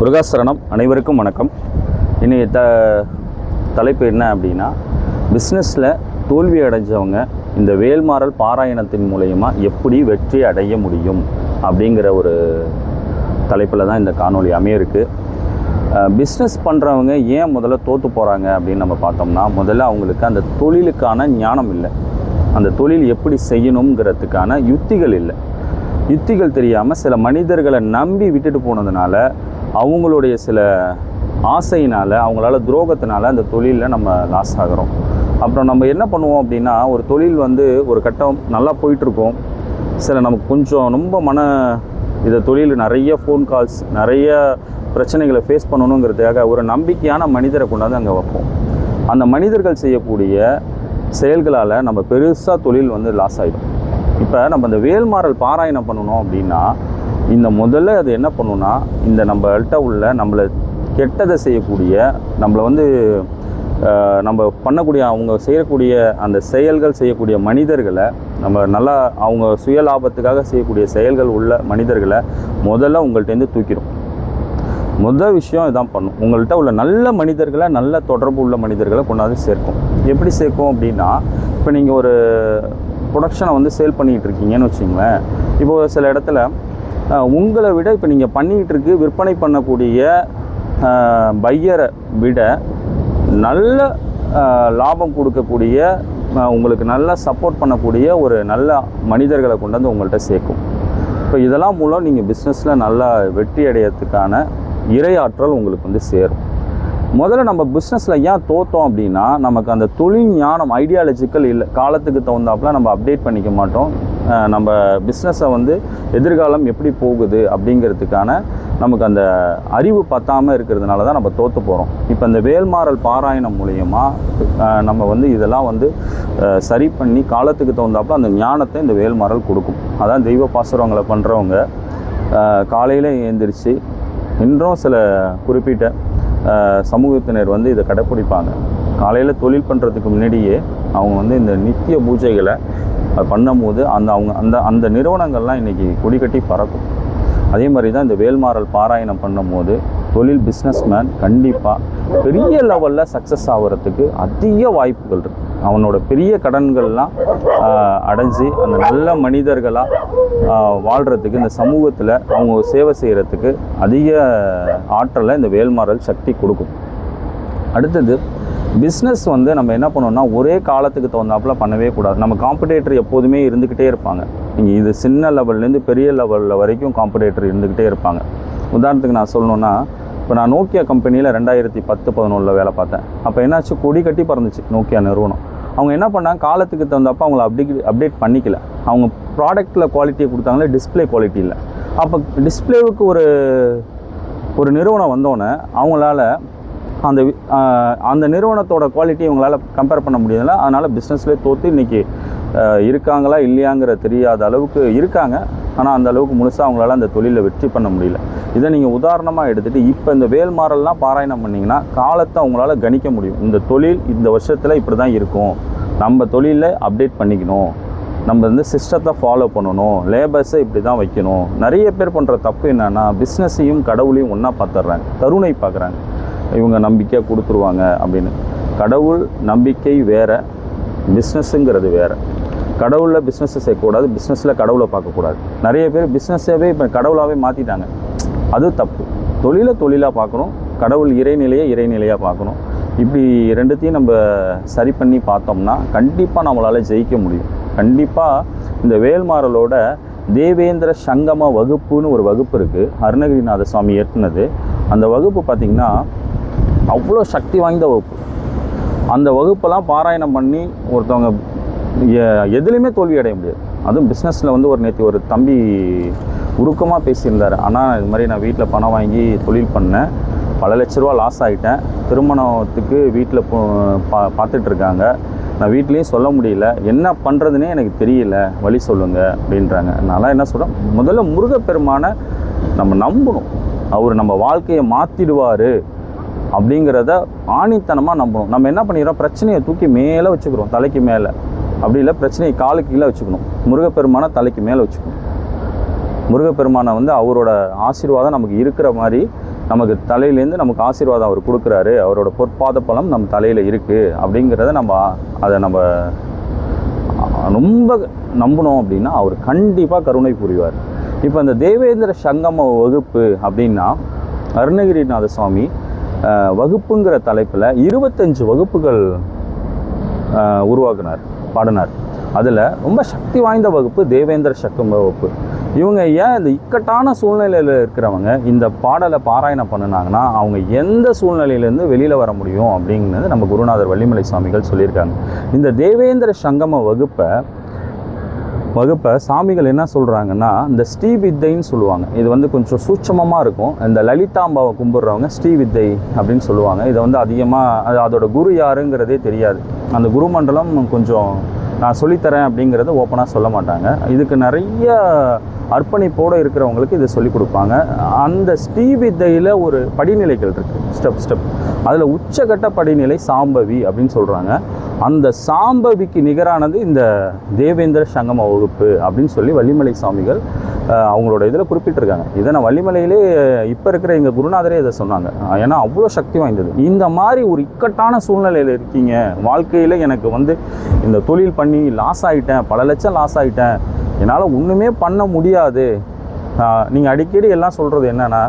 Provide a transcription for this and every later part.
முருகாசரணம் அனைவருக்கும் வணக்கம். இன்றைய த தலைப்பு என்ன அப்படின்னா பிஸ்னஸில் தோல்வி அடைஞ்சவங்க இந்த வேல்மாறல் பாராயணத்தின் மூலயமா எப்படி வெற்றி அடைய முடியும் அப்படிங்கிற ஒரு தலைப்பில் தான் இந்த காணொலி அமையிருக்கு பிஸ்னஸ் பண்ணுறவங்க ஏன் முதல்ல தோற்று போகிறாங்க அப்படின்னு நம்ம பார்த்தோம்னா முதல்ல அவங்களுக்கு அந்த தொழிலுக்கான ஞானம் இல்லை. அந்த தொழில் எப்படி செய்யணுங்கிறதுக்கான யுத்திகள் இல்லை. யுத்திகள் தெரியாமல் சில மனிதர்களை நம்பி விட்டுட்டு போனதுனால அவங்களுடைய சில ஆசையினால் அவங்களால துரோகத்தினால அந்த தொழிலில் நம்ம லாஸ் ஆகிறோம். அப்புறம் நம்ம என்ன பண்ணுவோம் அப்படின்னா ஒரு தொழில் வந்து ஒரு கட்டம் நல்லா போயிட்டுருக்கோம். சில நமக்கு கொஞ்சம் ரொம்ப மன இதை தொழில் நிறைய ஃபோன் கால்ஸ் நிறைய பிரச்சனைகளை ஃபேஸ் பண்ணணுங்கிறதுக்காக ஒரு நம்பிக்கையான மனிதரை கொண்டாந்து அங்கே வைப்போம். அந்த மனிதர்கள் செய்யக்கூடிய செயல்களால் நம்ம பெருசாக தொழில் வந்து லாஸ் ஆகிடும் இப்போ நம்ம இந்த வேல்மாறல் பாராயணம் பண்ணணும் அப்படின்னா இந்த முதல்ல அது என்ன பண்ணுன்னா இந்த நம்மள்கிட்ட உள்ள நம்மளை கெட்டதை செய்யக்கூடிய நம்மளை வந்து நம்ம பண்ணக்கூடிய அவங்க செய்யக்கூடிய அந்த செயல்கள் செய்யக்கூடிய மனிதர்களை நம்ம நல்லா அவங்க சுய லாபத்துக்காக செய்யக்கூடிய செயல்கள் உள்ள மனிதர்களை முதல்ல உங்கள்கிட்டேருந்து தூக்கிடும் முதல் விஷயம் இதான் பண்ணும். உங்கள்கிட்ட உள்ள நல்ல மனிதர்களை நல்ல தொடர்பு உள்ள மனிதர்களை கொண்டாந்து சேர்க்கும். எப்படி சேர்க்கும் அப்படின்னா இப்போ நீங்கள் ஒரு ப்ரொடக்ஷனை வந்து சேல் பண்ணிகிட்டு இருக்கீங்கன்னு வச்சுங்களேன் இப்போது சில இடத்துல உங்களை விட இப்போ நீங்கள் பண்ணிக்கிட்டு இருக்கு விற்பனை பண்ணக்கூடிய பையரை விட நல்ல லாபம் கொடுக்கக்கூடிய உங்களுக்கு நல்லா சப்போர்ட் பண்ணக்கூடிய ஒரு நல்ல மனிதர்களை கொண்டு வந்து உங்கள்கிட்ட சேர்க்கும். இப்போ இதெல்லாம் மூலம் நீங்கள் பிஸ்னஸில் நல்லா வெற்றி அடையிறதுக்கான இறை ஆற்றல் உங்களுக்கு வந்து சேரும். முதல்ல நம்ம பிஸ்னஸில் ஏன் தோத்தோம் அப்படின்னா நமக்கு அந்த தொழில் ஞானம் ஐடியாலஜிக்கல் இல்லை காலத்துக்கு தகுந்தாப்புல நம்ம அப்டேட் பண்ணிக்க மாட்டோம். நம்ம பிஸ்னஸை வந்து எதிர்காலம் எப்படி போகுது அப்படிங்கிறதுக்கான நமக்கு அந்த அறிவு பத்தாமல் இருக்கிறதுனால தான் நம்ம தோற்று போகிறோம் இப்போ இந்த வேல்மாறல் பாராயணம் மூலயமா நம்ம வந்து இதெல்லாம் வந்து சரி பண்ணி காலத்துக்கு தகுந்தாப்புல அந்த ஞானத்தை இந்த வேல்மாறல் கொடுக்கும். அதான் தெய்வ பாசுரங்களை பண்ணுறவங்க காலையில் எழுந்திரிச்சு இன்றும் சில குறிப்பிட்ட சமூகத்தினர் வந்து இதை கடைப்பிடிப்பாங்க. காலையில் தொழில் பண்ணுறதுக்கு முன்னாடியே அவங்க வந்து இந்த நித்திய பூஜைகளை பண்ணும்போது அந்த அவங்க அந்த அந்த நிறுவனங்கள்லாம் இன்றைக்கி கொடி கட்டி பறக்கும். அதே மாதிரி தான் இந்த வேல்மாறல் பாராயணம் பண்ணும்போது தொழில் பிஸ்னஸ்மேன் கண்டிப்பாக பெரிய லெவலில் சக்ஸஸ் ஆகிறதுக்கு அதிக வாய்ப்புகள் இருக்குது அவனோட பெரிய கடன்கள்லாம் அடைஞ்சு அந்த நல்ல மனிதர்களாக வாழ்கிறதுக்கு இந்த சமூகத்தில் அவங்க சேவை செய்கிறதுக்கு அதிக ஆற்றலை இந்த வேல்மாறல் சக்தி கொடுக்கும். அடுத்தது பிஸ்னஸ் வந்து நம்ம என்ன பண்ணோம்னா ஒரே காலத்துக்கு தகுந்தாப்புல பண்ணவே கூடாது. நம்ம காம்படேட்டர் எப்போதுமே இருந்துக்கிட்டே இருப்பாங்க. நீங்கள் இது சின்ன லெவல்லேருந்து பெரிய லெவலில் வரைக்கும் காம்படேட்டர் இருந்துக்கிட்டே இருப்பாங்க. உதாரணத்துக்கு நான் சொல்லணுன்னா இப்போ நான் நோக்கியா கம்பெனியில் ரெண்டாயிரத்தி பத்து பதினொன்றில் வேலை பார்த்தேன். அப்போ என்னாச்சு? கொடி கட்டி பறந்துச்சு நோக்கியா நிறுவனம். அவங்க என்ன பண்ணாங்க? காலத்துக்கு தகுந்தப்போ அவங்கள அப்டேட் அப்டேட் பண்ணிக்கல. அவங்க ப்ராடக்ட்டில் குவாலிட்டியை கொடுத்தாங்களே டிஸ்ப்ளே குவாலிட்டி இல்லை அப்போ டிஸ்பிளேவுக்கு ஒரு ஒரு நிறுவனம் வந்தோடனே அவங்களால அந்த அந்த நிறுவனத்தோட குவாலிட்டி இவங்களால் கம்பேர் பண்ண முடியல. அதனால் பிஸ்னஸ்லேயே தோற்று இன்றைக்கி இருக்காங்களா இல்லையாங்கிற தெரியாத அளவுக்கு இருக்காங்க. ஆனால் அந்த அளவுக்கு முழுசாக அவங்களால அந்த தொழிலை வெற்றி பண்ண முடியல. இதை நீங்கள் உதாரணமாக எடுத்துகிட்டு இப்போ இந்த வேல்மாறல்லாம் பாராயணம் பண்ணிங்கன்னா காலத்தை அவங்களால கணிக்க முடியும். இந்த தொழில் இந்த வருஷத்தில் இப்படி தான் இருக்கும். நம்ம தொழிலை அப்டேட் பண்ணிக்கணும். நம்ம வந்து சிஸ்டத்தை ஃபாலோ பண்ணணும். லேபர்ஸை இப்படி தான் வைக்கணும். நிறைய பேர் பண்ணுற தப்பு என்னென்னா பிஸ்னஸையும் கடவுளையும் ஒன்றா பார்த்துட்றாங்க. கருணை பார்க்குறாங்க. இவங்க நம்பிக்கையாக கொடுத்துருவாங்க அப்படின்னு. கடவுள் நம்பிக்கை வேற பிஸ்னஸ்ஸுங்கிறது வேறு. கடவுளில் பிஸ்னஸை செய்யக்கூடாது பிஸ்னஸில் கடவுளை பார்க்கக்கூடாது. நிறைய பேர் பிஸ்னஸாகவே இப்போ கடவுளாகவே மாற்றிட்டாங்க அது தப்பு. தொழிலை தொழிலாக பார்க்கணும் கடவுள் இறைநிலையை இறைநிலையாக பார்க்கணும். இப்படி ரெண்டுத்தையும் நம்ம சரி பண்ணி பார்த்தோம்னா கண்டிப்பாக நம்மளால் ஜெயிக்க முடியும். கண்டிப்பாக இந்த வேல்மாறலோட தேவேந்திர சங்கம வகுப்புன்னு ஒரு வகுப்பு இருக்குது அருணகிரிநாத சுவாமி ஏற்றுனது அந்த வகுப்பு பார்த்திங்கன்னா அவ்வளோ சக்தி வாய்ந்த வகுப்பு. அந்த வகுப்பெல்லாம் பாராயணம் பண்ணி ஒருத்தவங்க எ- எதுலேயுமே தோல்வி அடைய முடியாது. அதுவும் பிஸ்னஸில் வந்து ஒரு நேற்று ஒரு தம்பி உருக்கமாக பேசியிருந்தார். ஆனால் இது மாதிரி நான் வீட்டில் பணம் வாங்கி தொழில் பண்ணேன். பல லட்ச ரூபா லாஸ் ஆகிட்டேன் திருமணத்துக்கு வீட்டில் பா பார்த்துட்ருக்காங்க நான் வீட்லேயும் சொல்ல முடியல. என்ன பண்ணுறதுனே எனக்கு தெரியல. வழி சொல்லுங்கள் அப்படின்றாங்க. நான்லாம் என்ன சொல்கிறேன் முதல்ல முருகப்பெருமானை நம்ம நம்பணும். அவர் நம்ம வாழ்க்கையை மாற்றிடுவார் அப்படிங்கிறத ஆணித்தனமாக நம்பணும். நம்ம என்ன பண்ணிடுறோம்? பிரச்சனையை தூக்கி மேலே வச்சுக்கிறோம். தலைக்கு மேலே. அப்படி இல்லை பிரச்சனையை காலுக்கு கீழே வச்சுக்கணும். முருகப்பெருமானை தலைக்கு மேலே வச்சுக்கணும். முருகப்பெருமானை வந்து அவரோட ஆசீர்வாதம் நமக்கு இருக்கிற மாதிரி நமக்கு தலையிலேருந்து நமக்கு ஆசீர்வாதம் அவர் கொடுக்குறாரு. அவரோட பொற்பாத பலம் நம்ம தலையில் இருக்குது அப்படிங்கிறத நம்ம அதை நம்ம ரொம்ப நம்பினோம் அப்படின்னா அவர் கண்டிப்பாக கருணை புரிவார். இப்போ இந்த தேவேந்திர சங்கம வகுப்பு அப்படின்னா அருணகிரிநாத சுவாமி வகுப்புங்கிற தலைப்பில் இருபத்தஞ்சு வகுப்புகள் உருவாக்குனார் பாடினார். அதில் ரொம்ப சக்தி வாய்ந்த வகுப்பு தேவேந்திர சக்கம் வகுப்பு. இவங்க ஏன் இந்த இக்கட்டான சூழ்நிலையில் இருக்கிறவங்க இந்த பாடலை பாராயணம் பண்ணினாங்கன்னா அவங்க எந்த சூழ்நிலையிலேருந்து வெளியில் வர முடியும் அப்படிங்கிறது நம்ம குருநாதர் வள்ளிமலை சுவாமிகள் சொல்லியிருக்காங்க. இந்த தேவேந்திர சங்கம வகுப்பை வகுப்பை சாமிகள் என்ன சொல்கிறாங்கன்னா இந்த ஸ்ரீவித்தைன்னு சொல்லுவாங்க. இது வந்து கொஞ்சம் சூட்சமமாக இருக்கும். இந்த லலிதாம்பாவை கும்பிட்றவங்க ஸ்ரீவித்தை அப்படின்னு சொல்லுவாங்க. இதை வந்து அதிகமாக அது அதோட குரு யாருங்கிறதே தெரியாது. அந்த குரு மண்டலம் கொஞ்சம் நான் சொல்லித்தரேன் அப்படிங்கிறத ஓப்பனாக சொல்ல மாட்டாங்க. இதுக்கு நிறைய அர்ப்பணிப்போடு இருக்கிறவங்களுக்கு இதை சொல்லிக் கொடுப்பாங்க. அந்த ஸ்ரீவித்தையில் ஒரு படிநிலைகள் இருக்குது ஸ்டெப் ஸ்டெப் அதில் உச்சகட்ட படிநிலை சாம்பவி அப்படின்னு சொல்கிறாங்க அந்த சாம்பவிக்கு நிகரானது இந்த தேவேந்திர சங்கம வகுப்பு அப்படின்னு சொல்லி வள்ளிமலை சாமிகள் அவங்களோட இதில் குறிப்பிட்டிருக்காங்க. இதை நான் வள்ளிமலையிலே இப்போ இருக்கிற எங்கள் குருநாதரே இதை சொன்னாங்க. ஏன்னா அவ்வளோ சக்தி வாய்ந்தது. இந்த மாதிரி ஒரு இக்கட்டான சூழ்நிலையில் இருக்கீங்க. வாழ்க்கையில் எனக்கு வந்து இந்த தொழில் பண்ணி லாஸ் ஆகிட்டேன் பல லட்சம் லாஸ் ஆகிட்டேன் என்னால் ஒன்றுமே பண்ண முடியாது. நீங்கள் அடிக்கடி எல்லாம் சொல்கிறது என்னென்னா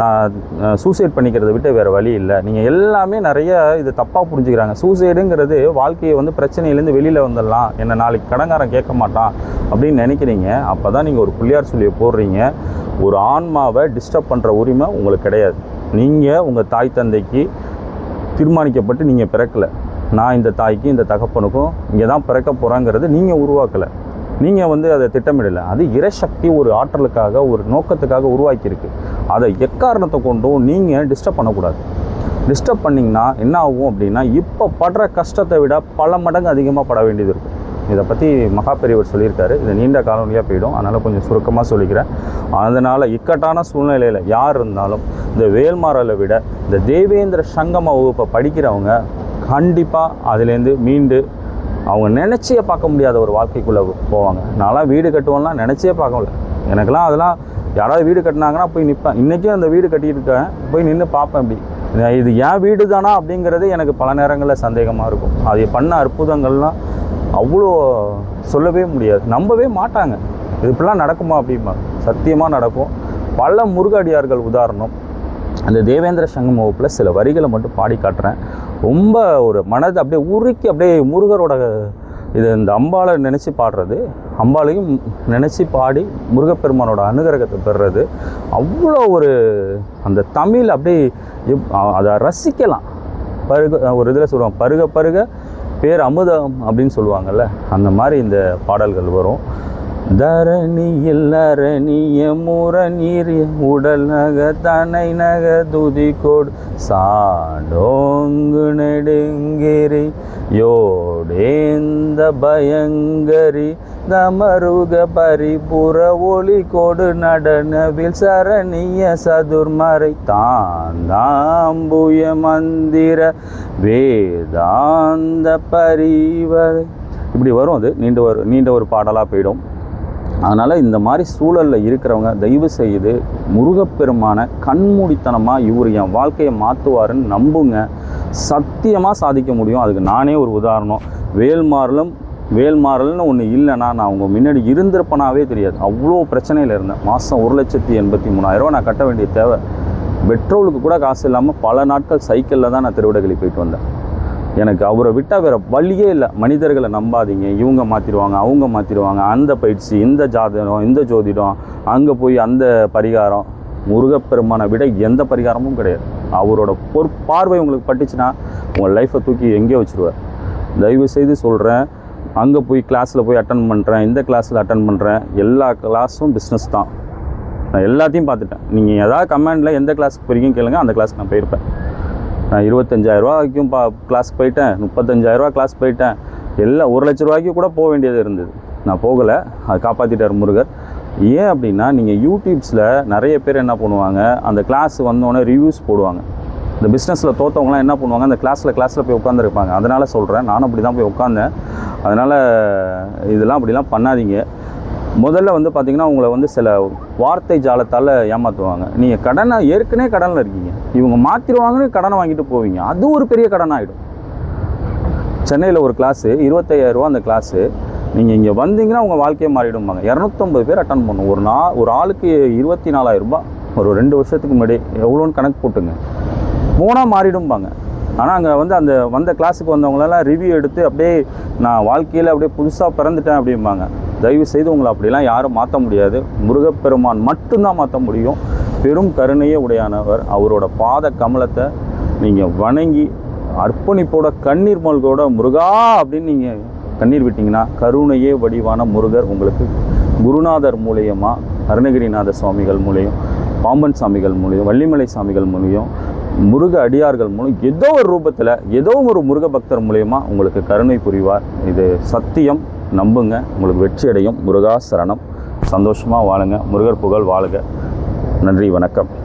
நான் சூசைட் பண்ணிக்கிறத விட்டு வேறு வழி இல்லை. நீங்கள் எல்லாமே நிறைய இது தப்பாக புரிஞ்சுக்கிறாங்க. சூசைடுங்கிறது வாழ்க்கையை வந்து பிரச்சனையிலேருந்து வெளியில் வந்துடலாம். என்னை நாளைக்கு கடங்காரன் கேட்க மாட்டான் அப்படின்னு நினைக்கிறீங்க. அப்போ தான் நீங்கள் ஒரு பிள்ளையார் சொல்லியை போடுறீங்க. ஒரு ஆன்மாவை டிஸ்டர்ப் பண்ணுற உரிமை உங்களுக்கு கிடையாது. நீங்கள் உங்கள் தாய் தந்தைக்கு தீர்மானிக்கப்பட்டு நீங்கள் பிறக்கலை. நான் இந்த தாய்க்கு இந்த தகப்பனுக்கும் இங்கே தான் பிறக்க போகிறேங்கிறது நீங்கள் உருவாக்கலை. நீங்கள் வந்து அதை திட்டமிடலை. அது இறைசக்தி ஒரு ஆற்றலுக்காக ஒரு நோக்கத்துக்காக உருவாக்கியிருக்கு. அதை எக்காரணத்தை கொண்டும் நீங்கள் டிஸ்டர்ப் பண்ணக்கூடாது. டிஸ்டர்ப் பண்ணிங்கன்னா என்ன ஆகும் அப்படின்னா இப்போ படுற கஷ்டத்தை விட பல மடங்கு அதிகமாக பட வேண்டியது இருக்கும். இதை பற்றி மகாபெரியவர் சொல்லியிருக்காரு. இது நீண்ட காலநிலையாக போயிடும். அதனால் கொஞ்சம் சுருக்கமாக சொல்லிக்கிறேன். அதனால் இக்கட்டான சூழ்நிலையில் யார் இருந்தாலும் இந்த வேல்மாறலை விட இந்த தேவேந்திர சங்கம வகுப்பை படிக்கிறவங்க கண்டிப்பாக அதுலேருந்து மீண்டு அவங்க நினச்சியே பார்க்க முடியாத ஒரு வாழ்க்கைக்குள்ளே போவாங்க. நான்லாம் வீடு கட்டுவோம்லாம் நினச்சே பார்க்கல எனக்கெல்லாம் அதெல்லாம் யாராவது வீடு கட்டினாங்கன்னா போய் நிற்பேன் இன்றைக்கும் அந்த வீடு கட்டியிருக்கேன் போய் நின்று பார்ப்பேன் அப்படி. இது என் வீடு தானா அப்படிங்கிறது எனக்கு பல நேரங்களில் சந்தேகமாக இருக்கும். அது பண்ண அற்புதங்கள்லாம் அவ்வளோ சொல்லவே முடியாது. நம்பவே மாட்டாங்க. இது இப்படிலாம் நடக்குமா அப்படிமா சத்தியமாக நடக்கும். பல முருகடியார்கள் உதாரணம். அந்த தேவேந்திர சங்கம் வகுப்பில் சில வரிகளை மட்டும் பாடி காட்டுறேன். ரொம்ப ஒரு மனதை அப்படியே உருக்கி அப்படியே முருகரோட இது இந்த அம்பாளை நினச்சி பாடுறது. அம்பாளையும் நினச்சி பாடி முருகப்பெருமானோட அனுகிரகத்தை பெறுறது. அவ்வளோ ஒரு அந்த தமிழ் அப்படியே அதை ரசிக்கலாம். பருக ஒரு இதில் சொல்லுவாங்க பருக பருக பேர் அமுதம் அப்படின்னு சொல்லுவாங்கல்ல அந்த மாதிரி இந்த பாடல்கள் வரும். தரணியில் அரணிய முரணீர் உடல் நக தனை நக துதி கோடு சாடோங்கு நெடுங்கிரி யோடேந்த பயங்கரி தமருக பரிபுற ஒளி கொடு நடனவில் சரணிய சதுர்மறை தாந்தாம்புய மந்திர வேதாந்த பரிவரை இப்படி வரும் அது. நீண்ட ஒரு நீண்ட ஒரு பாடலாக போயிடும். அதனால் இந்த மாதிரி சூழலில் இருக்கிறவங்க தயவு செய்து முருகப்பெருமான கண்மூடித்தனமாக இவர் என் வாழ்க்கையை மாற்றுவாருன்னு நம்புங்க. சத்தியமாக சாதிக்க முடியும். அதுக்கு நானே ஒரு உதாரணம். வேல்மாறலும் வேல்மாறல்னு ஒன்று இல்லைன்னா நான் உங்கள் முன்னாடி இருந்திருப்பனாவே தெரியாது. அவ்வளோ பிரச்சனையில் இருந்தேன். மாதம் ஒரு லட்சத்தி எண்பத்தி மூணாயிரரூவா நான் கட்ட வேண்டிய தேவை. பெட்ரோலுக்கு கூட காசு இல்லாமல் பல நாட்கள் சைக்கிளில் தான் நான் திருவிடகளி போயிட்டு வந்தேன். எனக்கு அவரை விட்டால் வேறு வழியே இல்லை. மனிதர்களை நம்பாதீங்க. இவங்க மாற்றிடுவாங்க அவங்க மாற்றிடுவாங்க அந்த பயிற்சி இந்த ஜாதகம் இந்த ஜோதிடம் அங்கே போய் அந்த பரிகாரம் முருகப்பெருமானை விட எந்த பரிகாரமும் கிடையாது. அவரோட பொற்பார்வை உங்களுக்கு பட்டுச்சுன்னா உங்கள் லைஃப்பை தூக்கி எங்கேயோ வச்சுருவார். தயவு செய்து சொல்கிறேன் அங்கே போய் கிளாஸில் போய் அட்டன் பண்ணுறேன் இந்த கிளாஸில் அட்டன் பண்ணுறேன் எல்லா கிளாஸும் பிஸ்னஸ் தான். நான் எல்லாத்தையும் பார்த்துட்டேன். நீங்கள் ஏதாவது கமெண்டில் எந்த கிளாஸுக்கு போகிறீங்கன்னு கேளுங்க அந்த கிளாஸ்க்கு நான் போயிருப்பேன். நான் இருபத்தஞ்சாயிரரூவா வரைக்கும் பா கிளாஸ் போயிட்டேன். முப்பத்தஞ்சாயிரரூவா கிளாஸ் போயிட்டேன். எல்லாம் ஒரு லட்ச ரூபாய்க்கு கூட போக வேண்டியது இருந்தது. நான் போகலை. அதை காப்பாற்றிட்டார் முருகர். ஏன் அப்படின்னா நீங்கள் யூடியூப்ஸில் நிறைய பேர் என்ன பண்ணுவாங்க அந்த கிளாஸ் வந்தோடனே ரிவ்யூஸ் போடுவாங்க. இந்த பிஸ்னஸில் தோற்றவங்களாம் என்ன பண்ணுவாங்க அந்த கிளாஸில் கிளாஸில் போய் உட்காந்துருப்பாங்க அதனால் சொல்கிறேன் நானும் அப்படி தான் போய் உட்காந்தேன் அதனால் இதெல்லாம் அப்படிலாம் பண்ணாதீங்க. முதல்ல வந்து பார்த்தீங்கன்னா உங்களை வந்து சில வார்த்தை ஜாலத்தால் ஏமாற்றுவாங்க நீங்கள் கடனை ஏற்கனவே கடனில் இருக்கீங்க. இவங்க மாற்றிடுவாங்கன்னு கடனை வாங்கிட்டு போவீங்க. அது ஒரு பெரிய கடன் ஆகிடும் சென்னையில் ஒரு கிளாஸு இருபத்தையாயிரரூவா அந்த கிளாஸு நீங்கள் இங்கே வந்தீங்கன்னா உங்கள் வாழ்க்கையை மாறிடும்பாங்க. இரநூத்தொம்பது பேர் அட்டன் பண்ணும் ஒரு நா ஒரு ஆளுக்கு இருபத்தி நாலாயிரம் ரூபாய். ஒரு ரெண்டு வருஷத்துக்கு முன்னாடி எவ்வளோன்னு கணக்கு போட்டுங்க. போனால் மாறிடும்பாங்க. ஆனால் அங்கே வந்து அந்த வந்த கிளாஸுக்கு வந்தவங்களெல்லாம் ரிவ்யூ எடுத்து அப்படியே நான் வாழ்க்கையில் அப்படியே புதுசாக பிறந்துட்டேன் அப்படிம்பாங்க. தயவு செய்து உங்களை அப்படிலாம் யாரும் மாற்ற முடியாது. முருகப்பெருமான் மட்டும்தான் மாற்ற முடியும். பெரும் கருணையே உடையானவர். அவரோட பாத கமலத்தை நீங்கள் வணங்கி அர்ப்பணிப்போட கண்ணீர் மல்கோட முருகா அப்படின்னு நீங்கள் கண்ணீர் விட்டிங்கன்னா கருணையே வடிவான முருகர் உங்களுக்கு குருநாதர் மூலியமாக அருணகிரிநாத சுவாமிகள் மூலியம் பாம்பன் சாமிகள் மூலியம் வள்ளிமலை சாமிகள் மூலியம் முருக அடியார்கள் மூலம் ஏதோ ஒரு ரூபத்தில் ஏதோ ஒரு முருக பக்தர் மூலியமாக உங்களுக்கு கருணை புரிவார். இது சத்தியம். நம்புங்க. உங்களுக்கு வெற்றி அடையும். முருகா சரணம். சந்தோஷமாக வாழுங்க. முருகர் புகழ் வாழுங்க நன்றி வணக்கம்.